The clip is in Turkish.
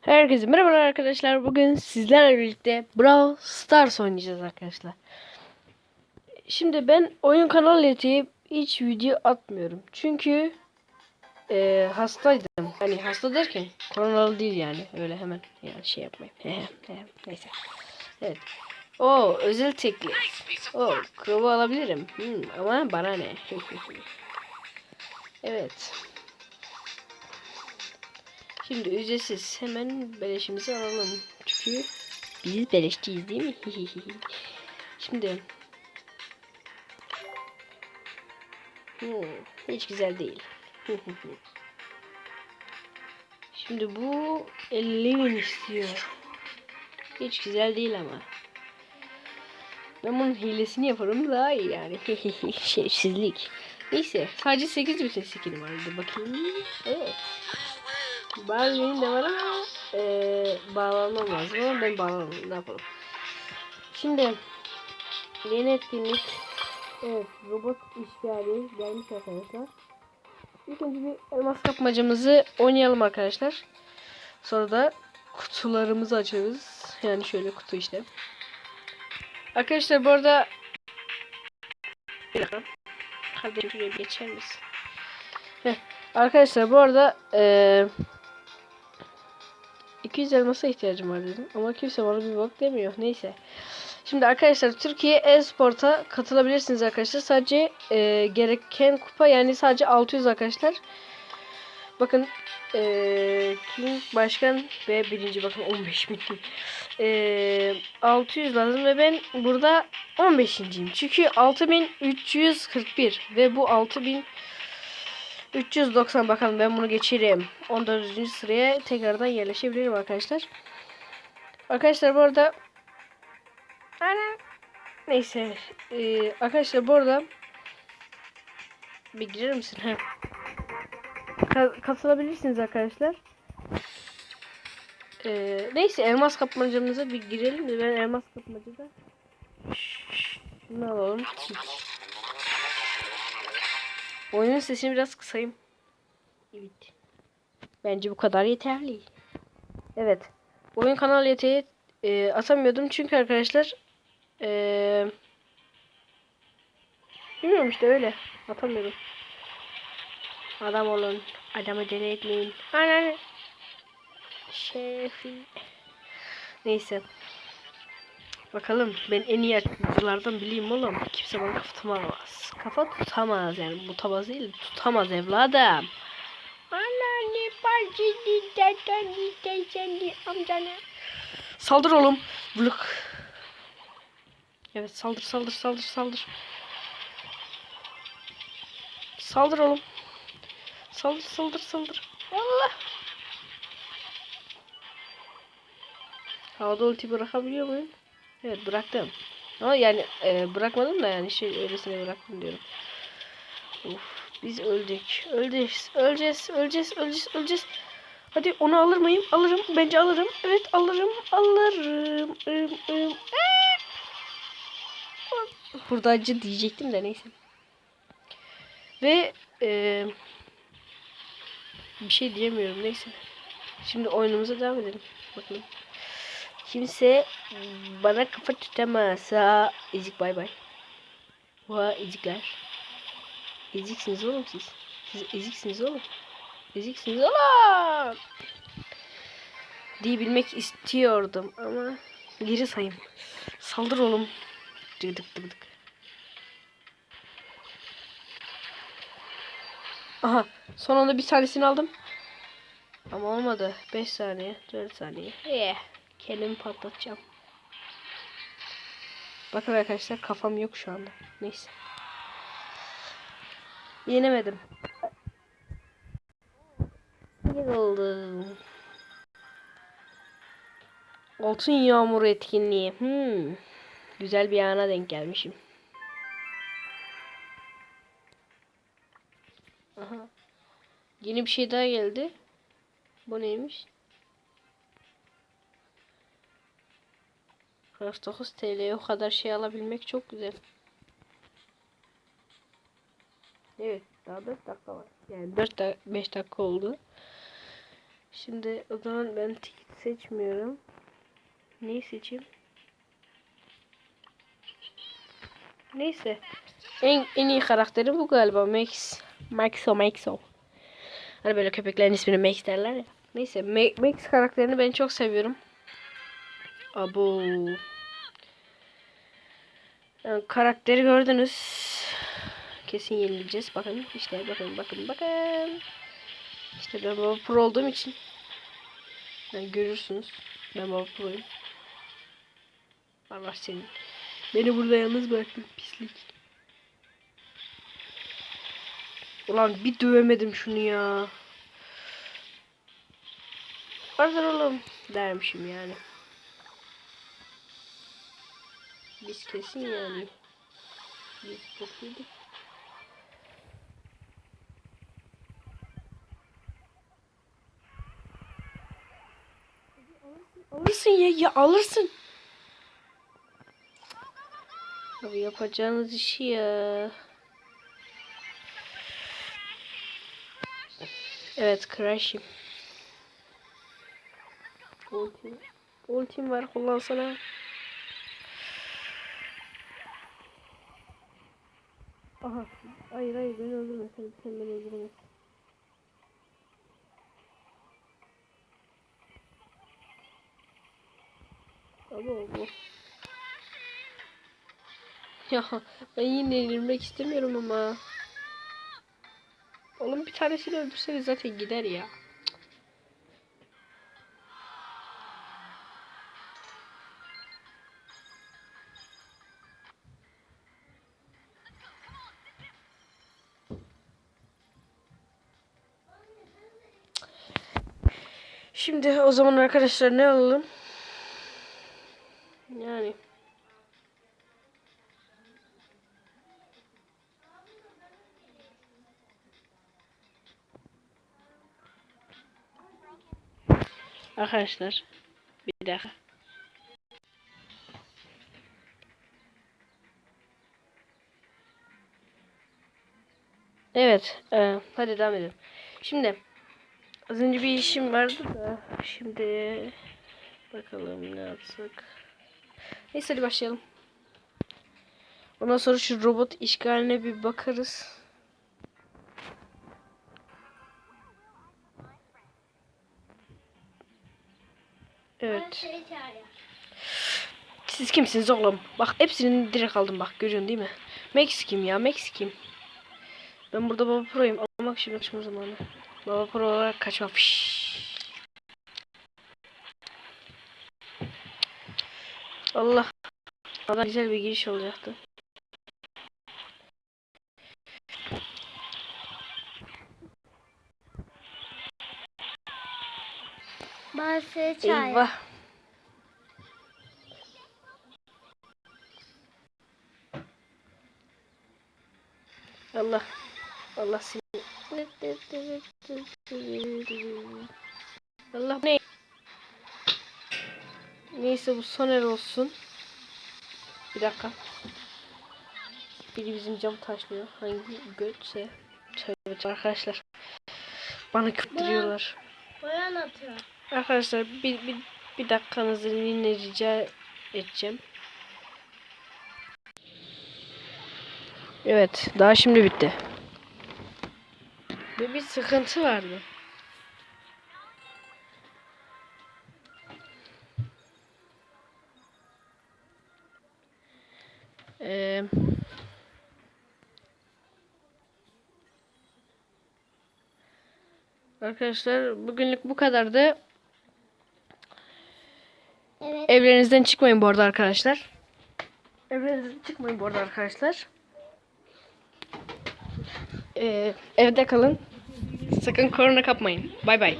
Herkese merhaba arkadaşlar. Bugün sizlerle birlikte Brawl Stars oynayacağız arkadaşlar. Şimdi ben oyun kanalı yeteyip hiç video atmıyorum. Çünkü e, hastaydım. Hani hasta derken koronalı değil yani. Öyle hemen yani şey yapmayayım. Neyse. Evet. O özel teklif. O krovu alabilirim. Hmm, ama bana ne? evet. Şimdi ücretsiz hemen beleşimizi alalım. Çünkü biz beleşçiyiz değil mi? Şimdi hmm, hiç güzel değil. Şimdi bu 50 bin istiyor. Hiç güzel değil ama. Ben bunun hilesini yaparım daha iyi yani. Şerefsizlik. Neyse sadece 8 bütün skin vardı bakayım. Evet. Bazı de var ama e, bağlanmam lazım ama ben bağlanmam. Ne yapalım? Şimdi yeni etkinlik evet robot işgali gelmiş arkadaşlar. İlk önce bir elmas kapmacamızı oynayalım arkadaşlar. Sonra da kutularımızı açarız. Yani şöyle kutu işte. Arkadaşlar bu arada bir dakika. Kardeşim geçer misin? Heh. Arkadaşlar bu arada eee 200 elmasa ihtiyacım var dedim. Ama kimse bana bir bak demiyor. Neyse. Şimdi arkadaşlar Türkiye e-sporta katılabilirsiniz arkadaşlar. Sadece e, gereken kupa yani sadece 600 arkadaşlar. Bakın e, King Başkan ve birinci bakın 15 bin. E, 600 lazım ve ben burada 15.yim. Çünkü 6341 ve bu 6000 390 bakalım ben bunu geçireyim. 14. sıraya tekrardan yerleşebilirim arkadaşlar. Arkadaşlar bu arada Ana. Neyse. Ee, arkadaşlar bu arada bir girer misin? Ka katılabilirsiniz arkadaşlar. Ee, neyse elmas kapmacamıza bir girelim de ben elmas kapmacada şunu alalım. Oyunun sesini biraz kısayım. Evet. Bence bu kadar yeterli. Evet. Oyun kanal yeteği e, atamıyordum çünkü arkadaşlar e, bilmiyorum işte öyle atamıyorum. Adam olun. Adamı deli etmeyin. Aynen. Şefi. Neyse. Bakalım ben en iyi açıcılardan bileyim oğlum. Kimse bana kafa tutamaz. Kafa tutamaz yani. Tutamaz değil. Tutamaz evladım. Anneanne bacını dedeni teyzeni amcanı. Saldır oğlum. Vluk. Evet saldır saldır saldır saldır. Saldır oğlum. Saldır saldır saldır. Allah. Havada ulti bırakabiliyor muyum? Evet bıraktım. Ama yani e, bırakmadım da yani şey öylesine bıraktım diyorum. Of, biz öldük. Öleceğiz. Öleceğiz. Öleceğiz. Öleceğiz. Öleceğiz. Hadi onu alır mıyım? Alırım. Bence alırım. Evet alırım. Alırım. Irım, ırım. Burada acı diyecektim de neyse. Ve e, bir şey diyemiyorum neyse. Şimdi oyunumuza devam edelim. Bakalım. Kimse bana kafa tutamazsa ezik bay bay. Oha ezikler. Eziksiniz oğlum siz. Siz eziksiniz oğlum. Eziksiniz oğlum. Diyebilmek istiyordum ama geri sayım. Saldır oğlum. Dıgıdık dıgıdık. Aha son anda bir tanesini aldım. Ama olmadı. 5 saniye, 4 saniye. Yeah. Kendimi patlatacağım. Bakın arkadaşlar kafam yok şu anda. Neyse. Yenemedim. Oldu. Altın yağmur etkinliği. Hmm. Güzel bir ana denk gelmişim. Aha. Yeni bir şey daha geldi. Bu neymiş? 49 TL'ye o kadar şey alabilmek çok güzel. Evet, daha 4 dakika var. Yani 4 da 5 dakika oldu. Şimdi o zaman ben ticket seçmiyorum. Neyi seçeyim? Neyse. En, en iyi karakteri bu galiba. Max. Maxo Maxo. Hani böyle köpeklerin ismini Max derler ya. Neyse Ma- Max karakterini ben çok seviyorum. Abo. Yani karakteri gördünüz. Kesin yenileceğiz. Bakın işte bakın bakın bakın. İşte ben baba pro olduğum için. Yani görürsünüz. Ben baba proyum. Var senin. Beni burada yalnız bıraktın pislik. Ulan bir dövemedim şunu ya. Vardır oğlum dermişim yani. Biz kesin yani. Biz bakıyorduk. Alırsın ya, ya alırsın. Abi yapacağınız işi ya. Evet Crash'im. Ultim. Ultim var kullansana. Aha. Hayır hayır beni öldürme sen, sen beni öldürme. Ama bu. Ya ben yine yenilmek istemiyorum ama. Oğlum bir tanesini öldürseniz zaten gider ya. Şimdi o zaman arkadaşlar ne alalım? Yani Arkadaşlar bir dakika. Evet, e, hadi devam edelim. Şimdi az önce bir işim vardı da şimdi bakalım ne yapsak. Neyse hadi başlayalım. Ondan sonra şu robot işgaline bir bakarız. Evet. Siz kimsiniz oğlum? Bak hepsini direkt aldım bak görüyorsun değil mi? Max kim ya? Max kim? Ben burada baba proyum. Almak için kaçma zamanı. Baba pro olarak kaçma. Fiş. Allah. Allah güzel bir giriş olacaktı. Bazı çay. Eyvah. Allah. Allah seni. Allah ne? Neyse bu son el olsun. Bir dakika. Biri bizim cam taşlıyor. Hangi götse. Tövbe tövbe arkadaşlar. Bana küfürüyorlar. Boyan atıyor. Arkadaşlar bir, bir, bir dakikanızı yine rica edeceğim. Evet daha şimdi bitti. Bir, bir sıkıntı vardı. Eee Arkadaşlar bugünlük bu kadardı. Evet. Evlerinizden çıkmayın bu arada arkadaşlar. Evlerinizden çıkmayın bu arada arkadaşlar. Ee, evde kalın. Sakın korona kapmayın. Bay bay.